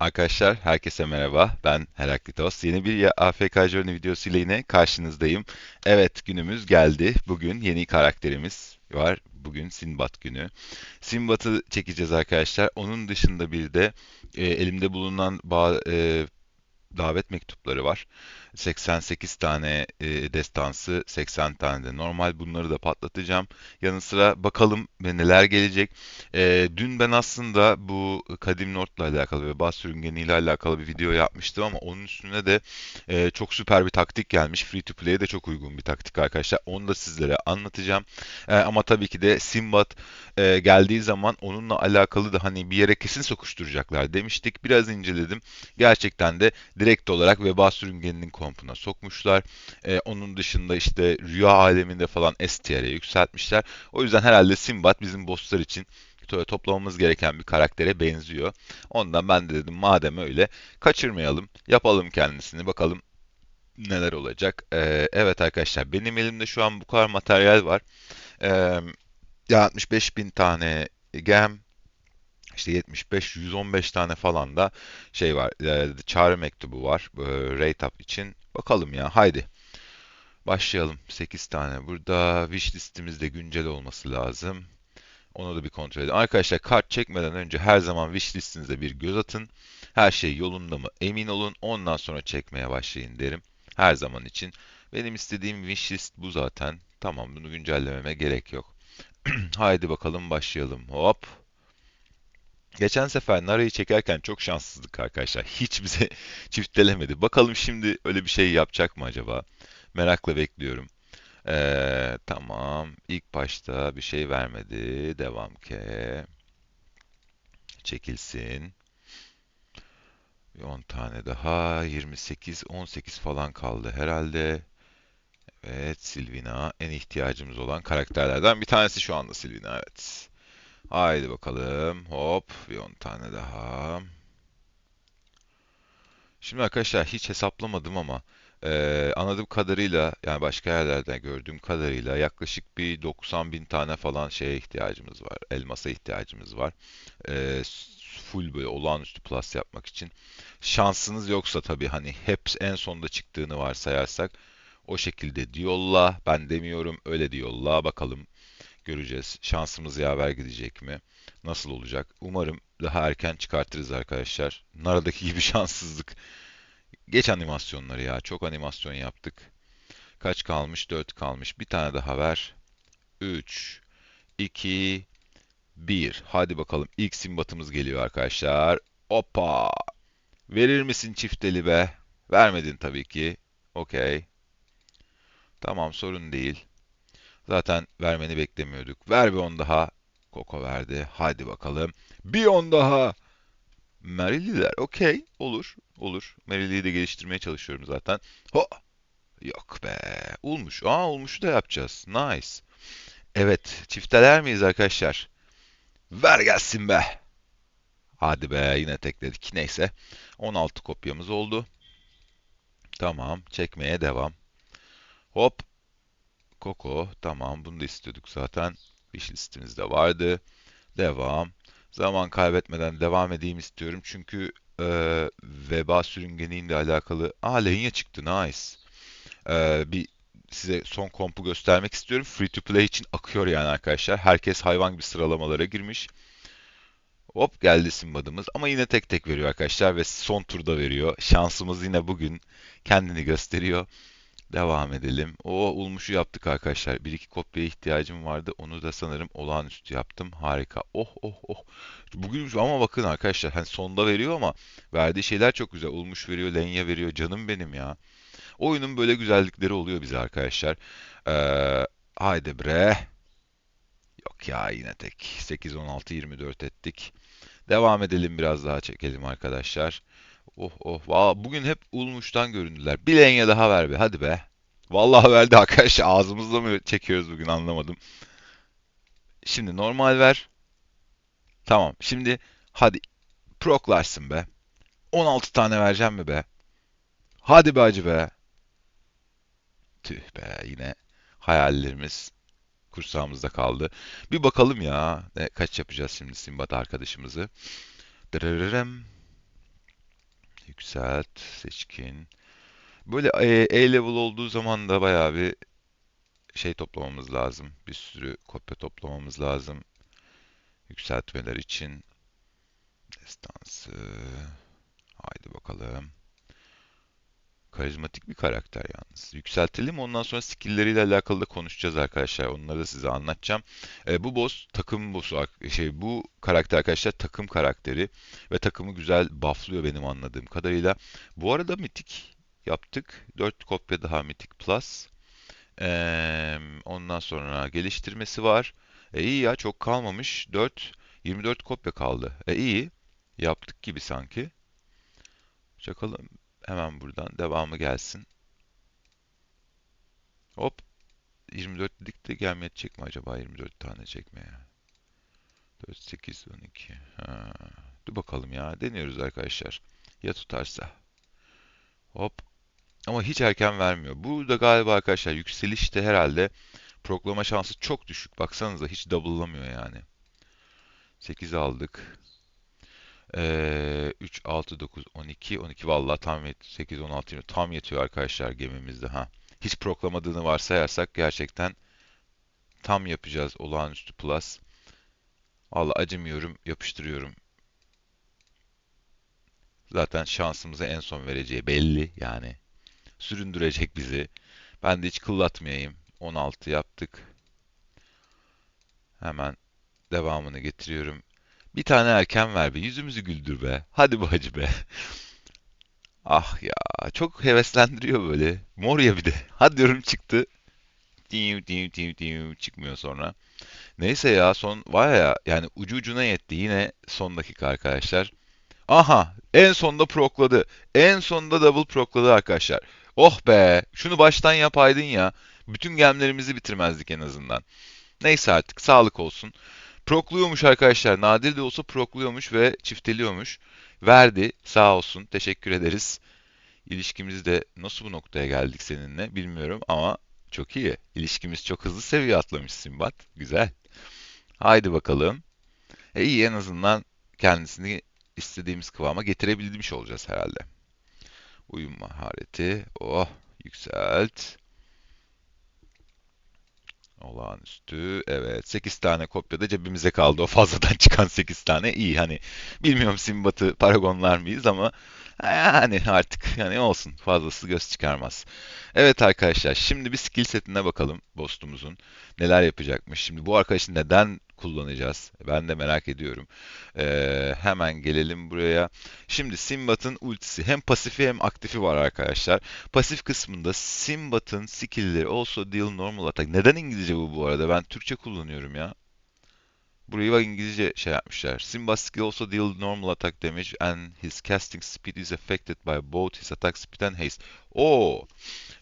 Arkadaşlar herkese merhaba. Ben Heraklitos. Yeni bir AFK Journey videosu ile yine karşınızdayım. Evet günümüz geldi. Bugün yeni karakterimiz var. Bugün Sinbad günü. Sinbad'ı çekeceğiz arkadaşlar. Onun dışında bir de e, elimde bulunan ba- davet mektupları var. 88 tane e, destansı, 80 tane de normal. Bunları da patlatacağım. Yanı sıra bakalım neler gelecek. E, dün ben aslında bu Kadim North'la alakalı ve bas sürüngeniyle alakalı bir video yapmıştım ama onun üstüne de e, çok süper bir taktik gelmiş. Free to play'e de çok uygun bir taktik arkadaşlar. Onu da sizlere anlatacağım. E, ama tabii ki de Sinbad e, geldiği zaman onunla alakalı da hani bir yere kesin sokuşturacaklar demiştik. Biraz inceledim. Gerçekten de direkt olarak veba sürüngeninin kompuna sokmuşlar. Ee, onun dışında işte rüya aleminde falan S tier'e yükseltmişler. O yüzden herhalde Sinbad bizim bosslar için to- toplamamız gereken bir karaktere benziyor. Ondan ben de dedim madem öyle kaçırmayalım, yapalım kendisini bakalım neler olacak. Ee, evet arkadaşlar benim elimde şu an bu kadar materyal var. Ee, ya 65 bin tane gem, işte 75, 115 tane falan da şey var. E, çağrı mektubu var. E, rate up için. Bakalım ya. Haydi. Başlayalım. 8 tane. Burada wish listimiz de güncel olması lazım. Onu da bir kontrol edin. Arkadaşlar kart çekmeden önce her zaman wish listinize bir göz atın. Her şey yolunda mı emin olun. Ondan sonra çekmeye başlayın derim. Her zaman için. Benim istediğim wish list bu zaten. Tamam bunu güncellememe gerek yok. Haydi bakalım başlayalım. Hop. Geçen sefer Nara'yı çekerken çok şanssızlık arkadaşlar. Hiç bize çiftlemedi. Bakalım şimdi öyle bir şey yapacak mı acaba? Merakla bekliyorum. Ee, tamam. İlk başta bir şey vermedi. Devam ke. Çekilsin. Bir 10 tane daha. 28, 18 falan kaldı herhalde. Evet, Silvina en ihtiyacımız olan karakterlerden bir tanesi şu anda Silvina. Evet. Haydi bakalım. Hop. Bir 10 tane daha. Şimdi arkadaşlar hiç hesaplamadım ama eee, anladığım kadarıyla yani başka yerlerden gördüğüm kadarıyla yaklaşık bir 90 bin tane falan şeye ihtiyacımız var. Elmasa ihtiyacımız var. Eee, full böyle olağanüstü plus yapmak için. Şansınız yoksa tabii hani hep en sonda çıktığını varsayarsak o şekilde diyolla. Ben demiyorum öyle diyolla. Bakalım Göreceğiz. Şansımız yaver gidecek mi? Nasıl olacak? Umarım daha erken çıkartırız arkadaşlar. Nara'daki gibi şanssızlık. Geç animasyonları ya. Çok animasyon yaptık. Kaç kalmış? 4 kalmış. Bir tane daha ver. 3, 2, 1. Hadi bakalım. İlk simbatımız geliyor arkadaşlar. Hoppa. Verir misin çifteli be? Vermedin tabii ki. Okey. Tamam sorun değil. Zaten vermeni beklemiyorduk. Ver bir on daha. Koko verdi. Hadi bakalım. Bir on daha. Merililer. Okey. Olur. Olur. Merili'yi de geliştirmeye çalışıyorum zaten. Ho. Yok be. Olmuş. Aa olmuşu da yapacağız. Nice. Evet. Çifteler miyiz arkadaşlar? Ver gelsin be. Hadi be. Yine tekledik. Neyse. 16 kopyamız oldu. Tamam. Çekmeye devam. Hop. Koko. Tamam. Bunu da istiyorduk zaten. Wish listemizde vardı. Devam. Zaman kaybetmeden devam edeyim istiyorum. Çünkü e, veba sürüngeniyle alakalı... Aa Lenya çıktı. Nice. E, bir size son kompu göstermek istiyorum. Free to play için akıyor yani arkadaşlar. Herkes hayvan gibi sıralamalara girmiş. Hop geldi Simbad'ımız. Ama yine tek tek veriyor arkadaşlar ve son turda veriyor. Şansımız yine bugün kendini gösteriyor. Devam edelim. O ulmuşu yaptık arkadaşlar. Bir iki kopyaya ihtiyacım vardı. Onu da sanırım olağanüstü yaptım. Harika. Oh oh oh. Bugün ama bakın arkadaşlar hani sonda veriyor ama verdiği şeyler çok güzel. Ulmuş veriyor, Lenya veriyor. Canım benim ya. Oyunun böyle güzellikleri oluyor bize arkadaşlar. Ee, haydi bre. Yok ya yine tek. 8, 16, 24 ettik. Devam edelim biraz daha çekelim arkadaşlar. Oh oh. Valla bugün hep Ulmuş'tan göründüler. Bir Lenya daha ver be. Hadi be. Vallahi verdi arkadaş. Ağzımızda mı çekiyoruz bugün anlamadım. Şimdi normal ver. Tamam. Şimdi hadi proklarsın be. 16 tane vereceğim mi be? Hadi be acı be. Tüh be yine hayallerimiz kursağımızda kaldı. Bir bakalım ya. Ne, kaç yapacağız şimdi Simbat arkadaşımızı. Dırırırım. Yükselt, seçkin. Böyle E, E level olduğu zaman da bayağı bir şey toplamamız lazım. Bir sürü kopya toplamamız lazım. Yükseltmeler için. Destansı. Haydi bakalım. Karizmatik bir karakter yalnız. Yükseltelim ondan sonra skill'leriyle alakalı da konuşacağız arkadaşlar. Onları da size anlatacağım. E, bu boss takım boss'u şey bu karakter arkadaşlar takım karakteri ve takımı güzel bufflıyor benim anladığım kadarıyla. Bu arada mitik yaptık. 4 kopya daha mitik plus. Eee, ondan sonra geliştirmesi var. E, iyi ya çok kalmamış. 4 24 kopya kaldı. E iyi. Yaptık gibi sanki. Çakalım hemen buradan devamı gelsin. Hop 24 dedik de gelmeye çekme acaba 24 tane çekmeye. 4, 8, 12. Ha. Dur bakalım ya. Deniyoruz arkadaşlar. Ya tutarsa. Hop. Ama hiç erken vermiyor. Burada galiba arkadaşlar yükselişte herhalde proklama şansı çok düşük. Baksanıza hiç double'lamıyor yani. 8 aldık. Ee, 3, 6, 9, 12. 12 vallahi tam yet 8, 16, 20. Tam yetiyor arkadaşlar gemimizde. Ha. Hiç proklamadığını varsayarsak gerçekten tam yapacağız olağanüstü plus. Vallahi acımıyorum, yapıştırıyorum. Zaten şansımızı en son vereceği belli yani. Süründürecek bizi. Ben de hiç kıllatmayayım. 16 yaptık. Hemen devamını getiriyorum. Bir tane erken ver be. Yüzümüzü güldür be. Hadi bu hacı be. Ah ya. Çok heveslendiriyor böyle. Mor ya bir de. Hadi diyorum çıktı. Diu, diu, diu, diu. Çıkmıyor sonra. Neyse ya son var ya yani ucu ucuna yetti. Yine son dakika arkadaşlar. Aha en sonda prokladı. En sonda double prokladı arkadaşlar. Oh be şunu baştan yapaydın ya. Bütün gemlerimizi bitirmezdik en azından. Neyse artık sağlık olsun. Prokluyormuş arkadaşlar. Nadir de olsa prokluyormuş ve çifteliyormuş. Verdi sağ olsun. Teşekkür ederiz. İlişkimizde nasıl bu noktaya geldik seninle bilmiyorum ama çok iyi. İlişkimiz çok hızlı seviye atlamış Simbat. Güzel. Haydi bakalım. E iyi en azından kendisini istediğimiz kıvama getirebilmiş olacağız herhalde. Uyum mahareti. Oh, yükselt. Olağanüstü. Evet. 8 tane kopya da cebimize kaldı. O fazladan çıkan 8 tane. iyi. Hani bilmiyorum Simbat'ı paragonlar mıyız ama yani artık yani olsun. Fazlası göz çıkarmaz. Evet arkadaşlar. Şimdi bir skill setine bakalım Boost'umuzun. Neler yapacakmış. Şimdi bu arkadaşı neden kullanacağız? Ben de merak ediyorum. Ee, hemen gelelim buraya. Şimdi Simbat'ın ultisi hem pasifi hem aktifi var arkadaşlar. Pasif kısmında Simbat'ın skill'leri also deal normal attack. Neden İngilizce bu bu arada? Ben Türkçe kullanıyorum ya. Burayı bak İngilizce şey yapmışlar. Simba skill also deal normal attack damage and his casting speed is affected by both his attack speed and haste. Oo.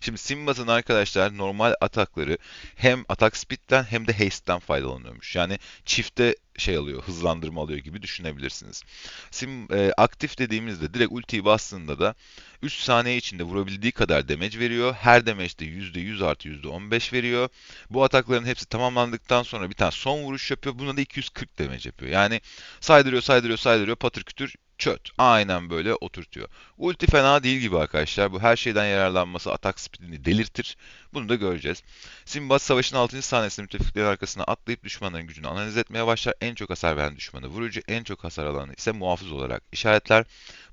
Şimdi Simba'nın arkadaşlar normal atakları hem atak speed'den hem de haste'den faydalanıyormuş. Yani çifte şey alıyor, hızlandırma alıyor gibi düşünebilirsiniz. Sim e, aktif dediğimizde direkt ultiyi bastığında da 3 saniye içinde vurabildiği kadar damage veriyor. Her damage de %100 artı %15 veriyor. Bu atakların hepsi tamamlandıktan sonra bir tane son vuruş yapıyor. Buna da 240 damage yapıyor. Yani saydırıyor, saydırıyor, saydırıyor, patır kütür çöt. Aynen böyle oturtuyor. Ulti fena değil gibi arkadaşlar. Bu her şeyden yararlanması atak speedini delirtir. Bunu da göreceğiz. Simbat savaşın 6. sahnesinde müttefiklerin arkasına atlayıp düşmanların gücünü analiz etmeye başlar. En çok hasar veren düşmanı vurucu, en çok hasar alanı ise muhafız olarak işaretler.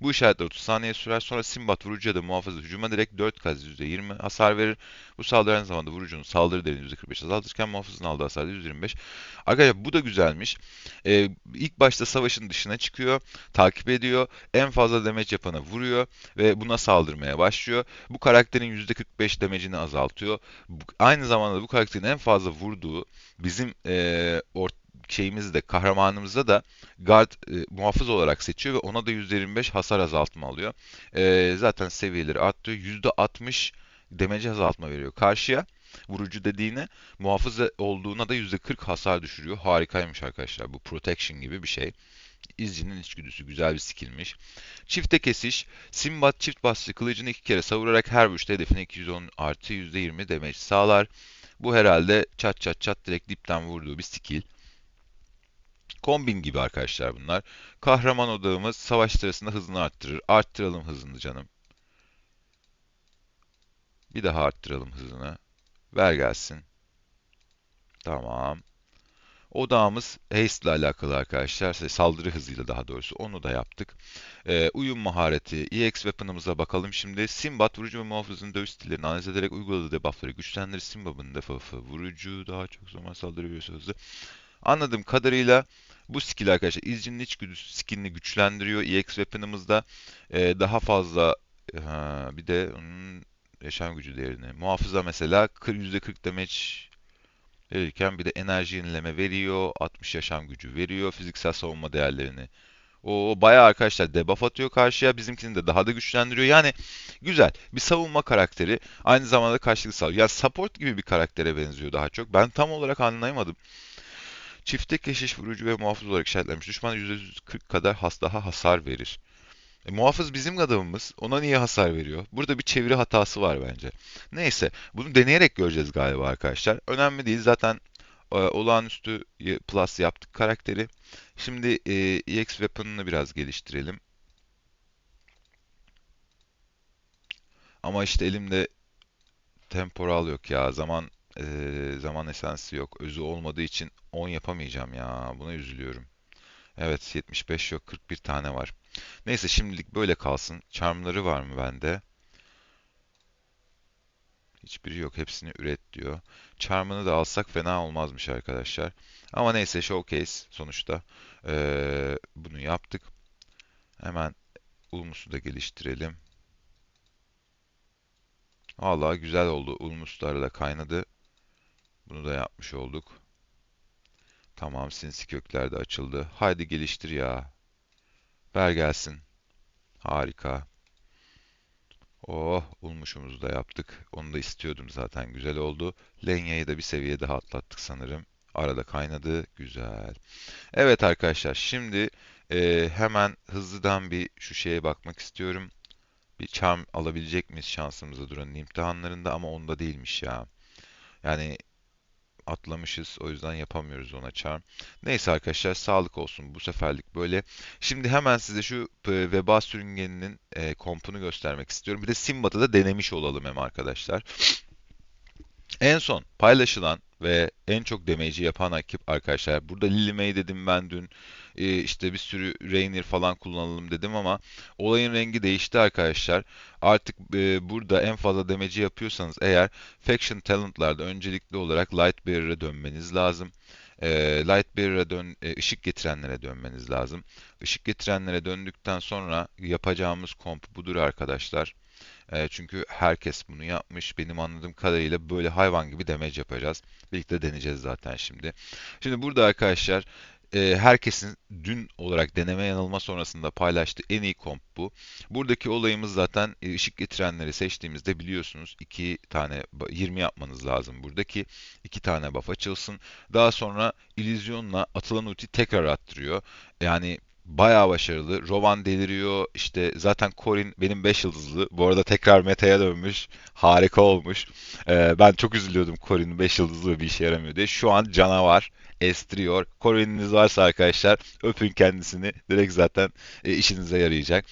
Bu işaretler 30 saniye sürer. Sonra Simbat vurucu ya da muhafızı hücuma direkt 4 kez %20 hasar verir. Bu saldırı aynı zamanda vurucunun saldırı değerini %45 azaltırken muhafızın aldığı hasar da %25. Arkadaşlar bu da güzelmiş. Ee, ilk başta savaşın dışına çıkıyor, takip ediyor, en fazla damage yapana vuruyor ve buna saldırmaya başlıyor. Bu karakterin %45 damage'ini azaltıyor. Bu- Aynı zamanda bu karakterin en fazla vurduğu bizim eee ort şeyimizde, kahramanımızda da guard e, muhafız olarak seçiyor ve ona da %25 hasar azaltma alıyor. Eee, zaten seviyeleri arttırıyor. %60 damage azaltma veriyor karşıya. Vurucu dediğine muhafız olduğuna da %40 hasar düşürüyor. Harikaymış arkadaşlar. Bu protection gibi bir şey. İzcinin içgüdüsü güzel bir skillmiş. Çifte kesiş. Simbat çift bastı kılıcını iki kere savurarak her vuruşta hedefine 210 artı %20 damage sağlar. Bu herhalde çat çat çat direkt dipten vurduğu bir skill. Kombin gibi arkadaşlar bunlar. Kahraman odağımız savaş sırasında hızını arttırır. Arttıralım hızını canım. Bir daha arttıralım hızını. Ver gelsin. Tamam. Odağımız haste ile alakalı arkadaşlar. Saldırı hızıyla daha doğrusu. Onu da yaptık. Ee, uyum mahareti. EX weapon'ımıza bakalım şimdi. Simbat vurucu ve muhafızın dövüş stillerini analiz ederek uyguladığı debuffları güçlendirir. Simbad'ın debuff'ı vurucu daha çok zaman saldırı veriyorsa hızlı. Anladığım kadarıyla bu skill arkadaşlar izcinin iç güdüsü skillini güçlendiriyor. EX weapon'ımızda e, daha fazla ha, bir de onun yaşam gücü değerini. Muhafıza mesela kır- %40 damage verirken bir de enerji yenileme veriyor. 60 yaşam gücü veriyor. Fiziksel savunma değerlerini. O bayağı arkadaşlar debuff atıyor karşıya. Bizimkini de daha da güçlendiriyor. Yani güzel. Bir savunma karakteri. Aynı zamanda karşılık sağlıyor. Yani support gibi bir karaktere benziyor daha çok. Ben tam olarak anlayamadım. Çifte keşiş vurucu ve muhafız olarak işaretlenmiş. Düşman %140 kadar has daha hasar verir. E, muhafız bizim adamımız. Ona niye hasar veriyor? Burada bir çeviri hatası var bence. Neyse, bunu deneyerek göreceğiz galiba arkadaşlar. Önemli değil. Zaten e, olağanüstü plus yaptık karakteri. Şimdi e, EX Weapon'ını biraz geliştirelim. Ama işte elimde temporal yok ya. Zaman e, zaman esensi yok. Özü olmadığı için 10 yapamayacağım ya. Buna üzülüyorum. Evet 75 yok 41 tane var. Neyse şimdilik böyle kalsın. Charmları var mı bende? Hiçbiri yok. Hepsini üret diyor. Charm'ını da alsak fena olmazmış arkadaşlar. Ama neyse showcase sonuçta. Ee, bunu yaptık. Hemen Ulmus'u da geliştirelim. Vallahi güzel oldu. Ulmus da kaynadı. Bunu da yapmış olduk. Tamam sinsi kökler de açıldı. Haydi geliştir ya. Ver gelsin. Harika. Oh, ulmuşumuzu da yaptık. Onu da istiyordum zaten. Güzel oldu. Lenya'yı da bir seviye daha atlattık sanırım. Arada kaynadı. Güzel. Evet arkadaşlar, şimdi e, hemen hızlıdan bir şu şeye bakmak istiyorum. Bir charm alabilecek miyiz şansımıza duranın imtihanlarında ama onda değilmiş ya. Yani atlamışız. O yüzden yapamıyoruz ona charm. Neyse arkadaşlar sağlık olsun. Bu seferlik böyle. Şimdi hemen size şu e, veba sürüngeninin e, kompunu göstermek istiyorum. Bir de Simbat'ı da denemiş olalım hem arkadaşlar. En son paylaşılan ve en çok damage'i yapan ekip arkadaşlar. Burada Lily May dedim ben dün. Ee, işte bir sürü Rainier falan kullanalım dedim ama olayın rengi değişti arkadaşlar. Artık e, burada en fazla damage'i yapıyorsanız eğer Faction Talent'larda öncelikli olarak Lightbearer'a dönmeniz lazım. Ee, Lightbearer'a dön, e, ışık getirenlere dönmeniz lazım. Işık getirenlere döndükten sonra yapacağımız komp budur arkadaşlar. E, çünkü herkes bunu yapmış. Benim anladığım kadarıyla böyle hayvan gibi damage yapacağız. Birlikte deneyeceğiz zaten şimdi. Şimdi burada arkadaşlar e, herkesin dün olarak deneme yanılma sonrasında paylaştığı en iyi komp bu. Buradaki olayımız zaten e, ışık getirenleri seçtiğimizde biliyorsunuz iki tane 20 yapmanız lazım buradaki iki tane buff açılsın. Daha sonra illüzyonla atılan ulti tekrar attırıyor. Yani Bayağı başarılı. Rovan deliriyor. İşte zaten Corin benim 5 yıldızlı. Bu arada tekrar meta'ya dönmüş. Harika olmuş. Ee, ben çok üzülüyordum Corin'in 5 yıldızlı bir işe yaramıyor diye. Şu an canavar. Estriyor. Corin'iniz varsa arkadaşlar öpün kendisini. Direkt zaten e, işinize yarayacak.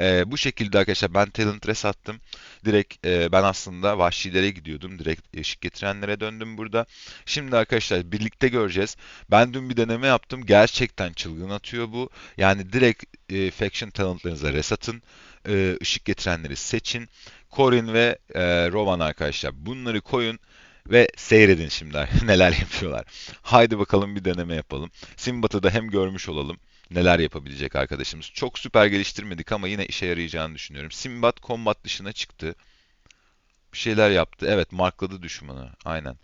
E, bu şekilde arkadaşlar ben Talent Res attım. Direkt e, ben aslında vahşilere gidiyordum. Direkt ışık getirenlere döndüm burada. Şimdi arkadaşlar birlikte göreceğiz. Ben dün bir deneme yaptım. Gerçekten çılgın atıyor bu. Yani direkt e, faction talentlarınıza res atın. E, ışık getirenleri seçin. Corin ve e, Rowan arkadaşlar. Bunları koyun ve seyredin şimdi neler yapıyorlar. Haydi bakalım bir deneme yapalım. Simbat'ı da hem görmüş olalım neler yapabilecek arkadaşımız. Çok süper geliştirmedik ama yine işe yarayacağını düşünüyorum. Simbat combat dışına çıktı. Bir şeyler yaptı. Evet markladı düşmanı. Aynen.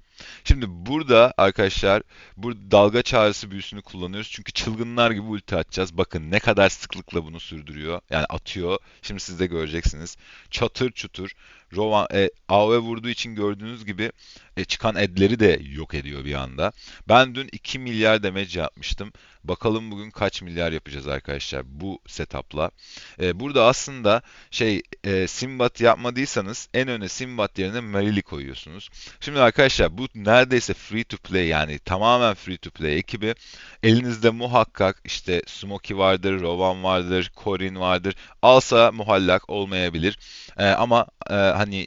Şimdi burada arkadaşlar bu dalga çağrısı büyüsünü kullanıyoruz. Çünkü çılgınlar gibi ulti atacağız. Bakın ne kadar sıklıkla bunu sürdürüyor. Yani atıyor. Şimdi siz de göreceksiniz. Çatır çutur. Rovan, e, AoE vurduğu için gördüğünüz gibi e, çıkan edleri de yok ediyor bir anda. Ben dün 2 milyar damage yapmıştım. Bakalım bugün kaç milyar yapacağız arkadaşlar bu setup'la. Ee, burada aslında şey e, Simbat yapmadıysanız en öne Simbat yerine Marili koyuyorsunuz. Şimdi arkadaşlar bu neredeyse free to play yani tamamen free to play ekibi. Elinizde muhakkak işte Smoky vardır, Rovan vardır, Corin vardır. Alsa muhallak olmayabilir. Ee, ama e, hani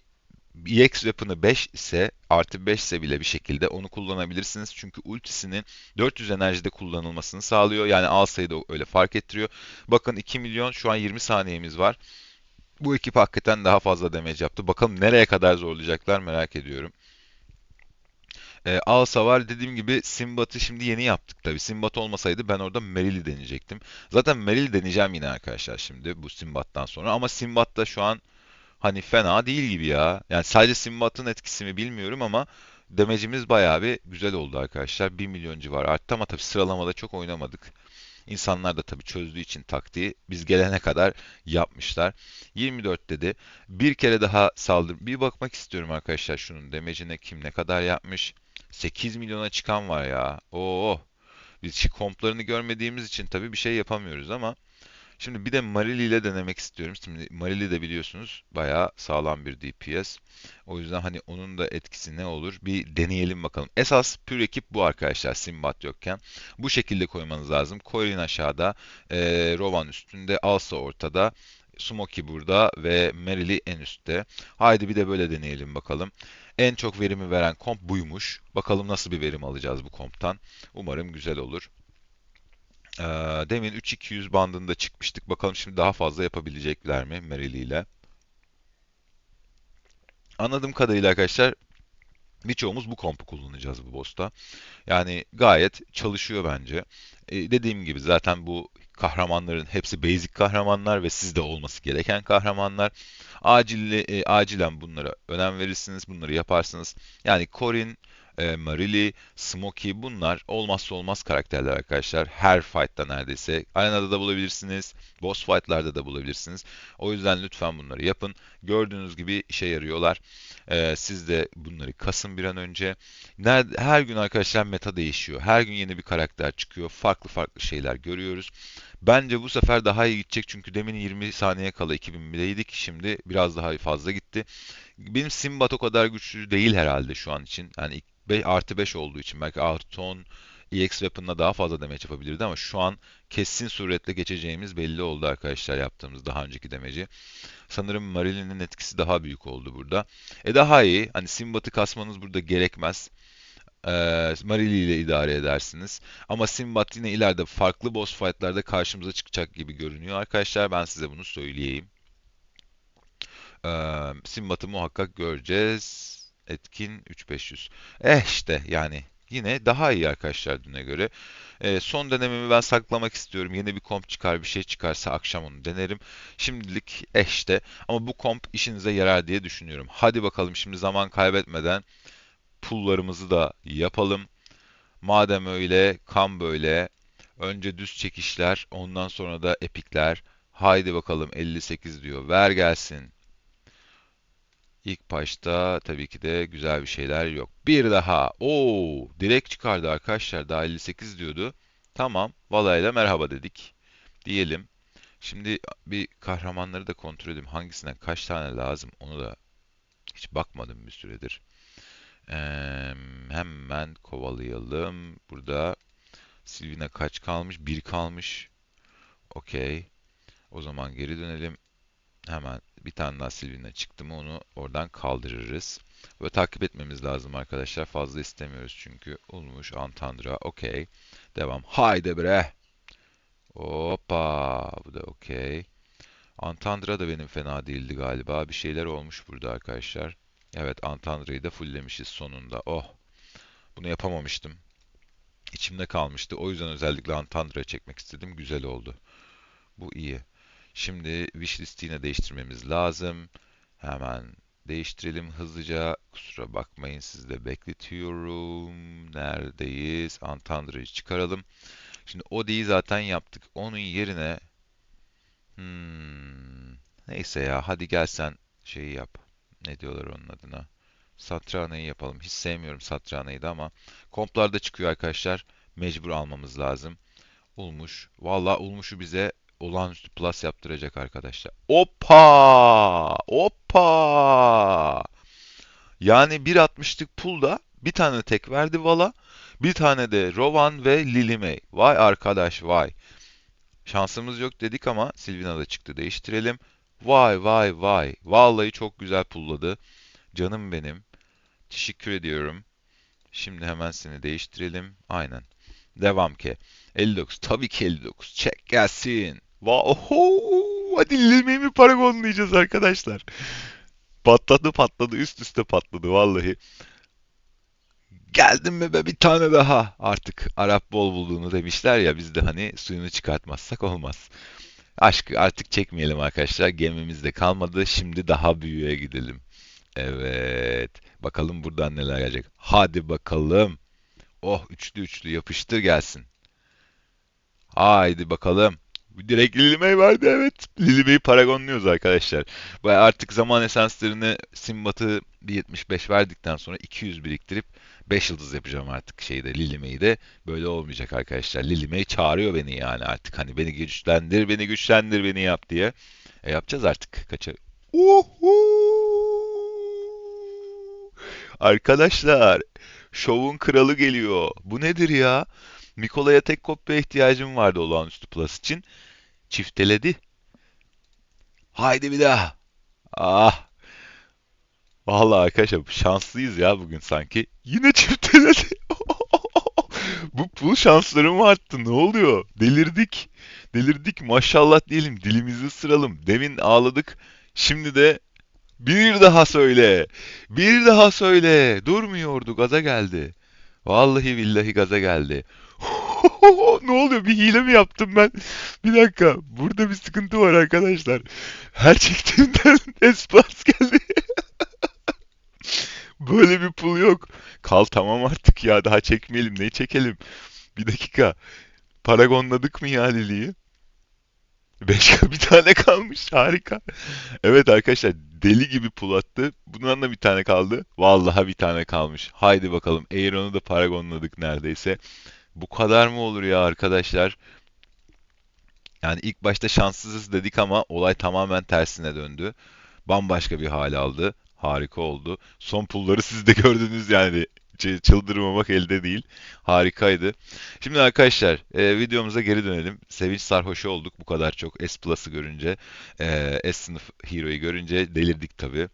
EX weapon'ı 5 ise artı 5 ise bile bir şekilde onu kullanabilirsiniz. Çünkü ultisinin 400 enerjide kullanılmasını sağlıyor. Yani alsayı da öyle fark ettiriyor. Bakın 2 milyon şu an 20 saniyemiz var. Bu ekip hakikaten daha fazla damage yaptı. Bakalım nereye kadar zorlayacaklar merak ediyorum. Ee, Alsa var dediğim gibi Simbat'ı şimdi yeni yaptık tabii. Simbat olmasaydı ben orada Meryl'i deneyecektim. Zaten Meryl'i deneyeceğim yine arkadaşlar şimdi bu Simbat'tan sonra. Ama Simbat da şu an Hani fena değil gibi ya. Yani sadece Simbat'ın etkisi mi bilmiyorum ama demecimiz bayağı bir güzel oldu arkadaşlar. Bir milyon civarı arttı ama tabii sıralamada çok oynamadık. İnsanlar da tabii çözdüğü için taktiği biz gelene kadar yapmışlar. 24 dedi. Bir kere daha saldır. Bir bakmak istiyorum arkadaşlar şunun demecine kim ne kadar yapmış. 8 milyona çıkan var ya. Oo. Biz komplarını görmediğimiz için tabii bir şey yapamıyoruz ama Şimdi bir de Marili ile denemek istiyorum. Şimdi Marili de biliyorsunuz bayağı sağlam bir DPS. O yüzden hani onun da etkisi ne olur bir deneyelim bakalım. Esas pür ekip bu arkadaşlar Simbat yokken. Bu şekilde koymanız lazım. Corin aşağıda, e, Rovan üstünde, Alsa ortada. Smoky burada ve Merili en üstte. Haydi bir de böyle deneyelim bakalım. En çok verimi veren komp buymuş. Bakalım nasıl bir verim alacağız bu komptan. Umarım güzel olur. Ee, demin 3200 bandında çıkmıştık. Bakalım şimdi daha fazla yapabilecekler mi Merili ile. Anladığım kadarıyla arkadaşlar birçoğumuz bu kompu kullanacağız bu boss'ta. Yani gayet çalışıyor bence. Ee, dediğim gibi zaten bu kahramanların hepsi basic kahramanlar ve sizde olması gereken kahramanlar. Acil, e, acilen bunlara önem verirsiniz, bunları yaparsınız. Yani Corin, e, Marili, Smokey bunlar olmazsa olmaz karakterler arkadaşlar. Her fight'ta neredeyse. Arenada da bulabilirsiniz. Boss fight'larda da bulabilirsiniz. O yüzden lütfen bunları yapın. Gördüğünüz gibi işe yarıyorlar. E, siz de bunları kasın bir an önce. Nerede, her gün arkadaşlar meta değişiyor. Her gün yeni bir karakter çıkıyor. Farklı farklı şeyler görüyoruz. Bence bu sefer daha iyi gidecek çünkü demin 20 saniye kala 2000'deydik. Şimdi biraz daha fazla gitti. Benim Simbat o kadar güçlü değil herhalde şu an için. Yani artı 5 olduğu için belki artı 10 EX Weapon'la daha fazla damage yapabilirdi ama şu an kesin suretle geçeceğimiz belli oldu arkadaşlar yaptığımız daha önceki demeci. Sanırım Marili'nin etkisi daha büyük oldu burada. E daha iyi. Hani Simbat'ı kasmanız burada gerekmez. Ee, Marili ile idare edersiniz. Ama Simbat yine ileride farklı boss fight'larda karşımıza çıkacak gibi görünüyor arkadaşlar. Ben size bunu söyleyeyim. Ee, Simbat'ı muhakkak göreceğiz. Etkin 3500. Eh işte yani yine daha iyi arkadaşlar düne göre. E, son denememi ben saklamak istiyorum. Yeni bir komp çıkar bir şey çıkarsa akşam onu denerim. Şimdilik eh işte ama bu komp işinize yarar diye düşünüyorum. Hadi bakalım şimdi zaman kaybetmeden pullarımızı da yapalım. Madem öyle kan böyle. Önce düz çekişler ondan sonra da epikler. Haydi bakalım 58 diyor. Ver gelsin. İlk başta tabii ki de güzel bir şeyler yok. Bir daha. Oo, direkt çıkardı arkadaşlar. Daha 58 diyordu. Tamam. Valayla merhaba dedik. Diyelim. Şimdi bir kahramanları da kontrol edeyim. Hangisinden kaç tane lazım onu da hiç bakmadım bir süredir. Hemen kovalayalım. Burada Silvina kaç kalmış? Bir kalmış. Okey. O zaman geri dönelim. Hemen bir tane daha Silvina çıktı mı onu oradan kaldırırız. Ve takip etmemiz lazım arkadaşlar. Fazla istemiyoruz çünkü. Olmuş Antandra. Okey. Devam. Haydi bre. Hoppa. Bu da okey. Antandra da benim fena değildi galiba. Bir şeyler olmuş burada arkadaşlar. Evet Antandra'yı da fulllemişiz sonunda. Oh. Bunu yapamamıştım. İçimde kalmıştı. O yüzden özellikle Antandra çekmek istedim. Güzel oldu. Bu iyi. Şimdi wishlist'i yine değiştirmemiz lazım. Hemen değiştirelim hızlıca. Kusura bakmayın sizde bekletiyorum. Neredeyiz? Antandra'yı çıkaralım. Şimdi Odi'yi zaten yaptık. Onun yerine hmm, neyse ya hadi gel sen şeyi yap. Ne diyorlar onun adına? Satrana'yı yapalım. Hiç sevmiyorum Satrana'yı da ama komplarda çıkıyor arkadaşlar. Mecbur almamız lazım. Ulmuş. Valla Ulmuş'u bize olağanüstü plus yaptıracak arkadaşlar. Hoppa! Hoppa! Yani 1.60'lık pulda bir tane tek verdi Vala. Bir tane de Rowan ve Lily May. Vay arkadaş vay. Şansımız yok dedik ama Sylvina da çıktı. Değiştirelim. Vay vay vay. Vallahi çok güzel pulladı. Canım benim. Teşekkür ediyorum. Şimdi hemen seni değiştirelim. Aynen. Devam ki. 59. Tabii ki 59. Çek gelsin. Wow. Hadi Lily mi paragonlayacağız arkadaşlar. Patladı patladı üst üste patladı vallahi. Geldim mi be bir tane daha. Artık Arap bol bulduğunu demişler ya biz de hani suyunu çıkartmazsak olmaz. Aşkı artık çekmeyelim arkadaşlar. Gemimiz de kalmadı. Şimdi daha büyüğe gidelim. Evet. Bakalım buradan neler gelecek. Hadi bakalım. Oh üçlü üçlü yapıştır gelsin. Haydi bakalım. Direkt Lilime'yi verdi evet. Lilime'yi paragonluyoruz arkadaşlar. Bu artık zaman esanslarını Simbat'ı 1.75 verdikten sonra 200 biriktirip 5 yıldız yapacağım artık şeyde Lilime'yi de. Böyle olmayacak arkadaşlar. Lilime'yi çağırıyor beni yani artık. Hani beni güçlendir, beni güçlendir, beni yap diye. E yapacağız artık. Kaça? Uhu! Arkadaşlar, şovun kralı geliyor. Bu nedir ya? Mikola'ya tek kopya ihtiyacım vardı olağanüstü plus için. Çifteledi. Haydi bir daha. Ah. Vallahi arkadaşlar şanslıyız ya bugün sanki. Yine çifteledi. Bu pul şanslarım arttı. Ne oluyor? Delirdik. Delirdik. Maşallah diyelim. Dilimizi ısıralım. Demin ağladık. Şimdi de bir daha söyle. Bir daha söyle. Durmuyordu. Gaza geldi. Vallahi billahi gaza geldi. Ne oluyor? Bir hile mi yaptım ben? Bir dakika. Burada bir sıkıntı var arkadaşlar. Her çektiğimden espas geldi. Böyle bir pul yok. Kal tamam artık ya. Daha çekmeyelim. Ne çekelim? Bir dakika. Paragonladık mı ya Lili'yi? Beş bir tane kalmış. Harika. Evet arkadaşlar deli gibi pul attı. Bundan da bir tane kaldı. Vallahi bir tane kalmış. Haydi bakalım. Aeron'u da paragonladık neredeyse. Bu kadar mı olur ya arkadaşlar? Yani ilk başta şanssızız dedik ama olay tamamen tersine döndü. Bambaşka bir hal aldı. Harika oldu. Son pulları siz de gördünüz yani. Çıldırmamak elde değil. Harikaydı. Şimdi arkadaşlar e, videomuza geri dönelim. Sevinç sarhoşu olduk bu kadar çok S Plus'ı görünce. E, S sınıf Hero'yu görünce delirdik tabii.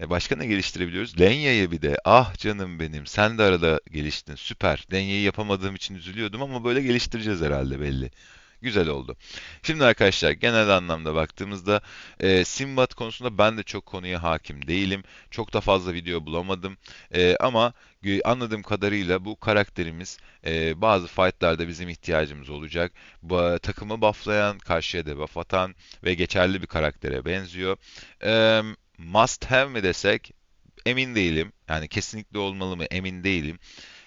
E, başka ne geliştirebiliyoruz? Lenya'yı bir de. Ah canım benim. Sen de arada geliştin. Süper. Lenya'yı yapamadığım için üzülüyordum ama böyle geliştireceğiz herhalde belli. Güzel oldu. Şimdi arkadaşlar genel anlamda baktığımızda e, Simbat konusunda ben de çok konuya hakim değilim. Çok da fazla video bulamadım. E, ama anladığım kadarıyla bu karakterimiz e, bazı fightlarda bizim ihtiyacımız olacak. Bu, takımı bufflayan, karşıya debuff atan ve geçerli bir karaktere benziyor. E, must have mi desek emin değilim. Yani kesinlikle olmalı mı emin değilim.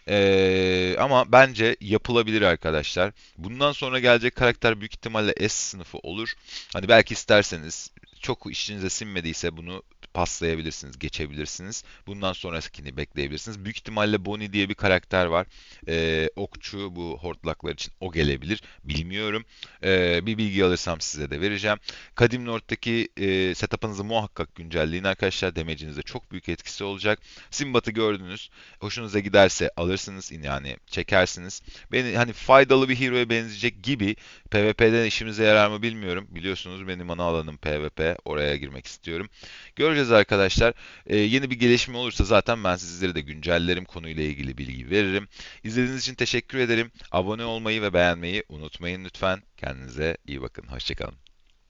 Ee, ama bence yapılabilir arkadaşlar. Bundan sonra gelecek karakter büyük ihtimalle S sınıfı olur. Hani belki isterseniz çok işinize sinmediyse bunu paslayabilirsiniz, geçebilirsiniz. Bundan sonrakini bekleyebilirsiniz. Büyük ihtimalle Bonnie diye bir karakter var. Ee, okçu bu hortlaklar için o gelebilir. Bilmiyorum. Ee, bir bilgi alırsam size de vereceğim. Kadim Lord'daki e, setup'ınızı muhakkak güncelleyin arkadaşlar. Damage'inize çok büyük etkisi olacak. Simbat'ı gördünüz. Hoşunuza giderse alırsınız yani çekersiniz. Beni hani faydalı bir hero'ya benzeyecek gibi PvP'de işimize yarar mı bilmiyorum. Biliyorsunuz benim ana alanım PvP. Oraya girmek istiyorum. Göreceğiz arkadaşlar. Ee, yeni bir gelişme olursa zaten ben sizlere de güncellerim konuyla ilgili bilgi veririm. İzlediğiniz için teşekkür ederim. Abone olmayı ve beğenmeyi unutmayın lütfen. Kendinize iyi bakın. Hoşçakalın.